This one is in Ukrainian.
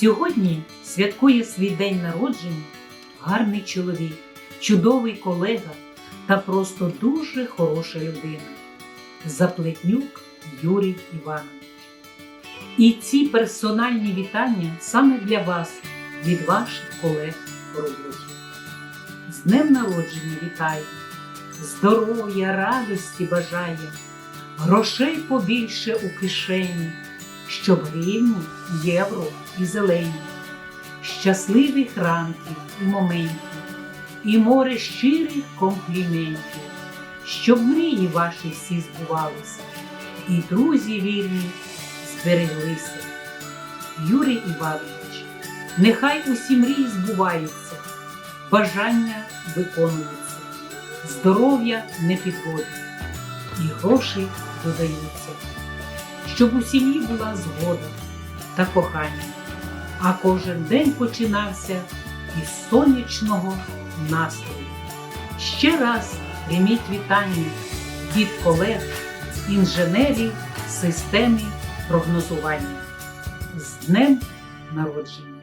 Сьогодні святкує свій день народження гарний чоловік, чудовий колега та просто дуже хороша людина. Заплетнюк Юрій Іванович. І ці персональні вітання саме для вас від ваших колег по роботі. З днем народження вітаю, здоров'я, радості бажає, грошей побільше у кишені, щоб гривні, євро і зелені, щасливих ранків і моментів, і море щирих компліментів, щоб мрії ваші всі збувалися, і друзі вірні збереглися. Юрій Іванович, нехай усі мрії збуваються, бажання виконуються, здоров'я не підводить, і гроші додаються, щоб у сім'ї була згода та кохання, а кожен день починався із сонячного настрою. Ще раз прийміть вітання від колег, інженерів системи прогнозування з днем народження.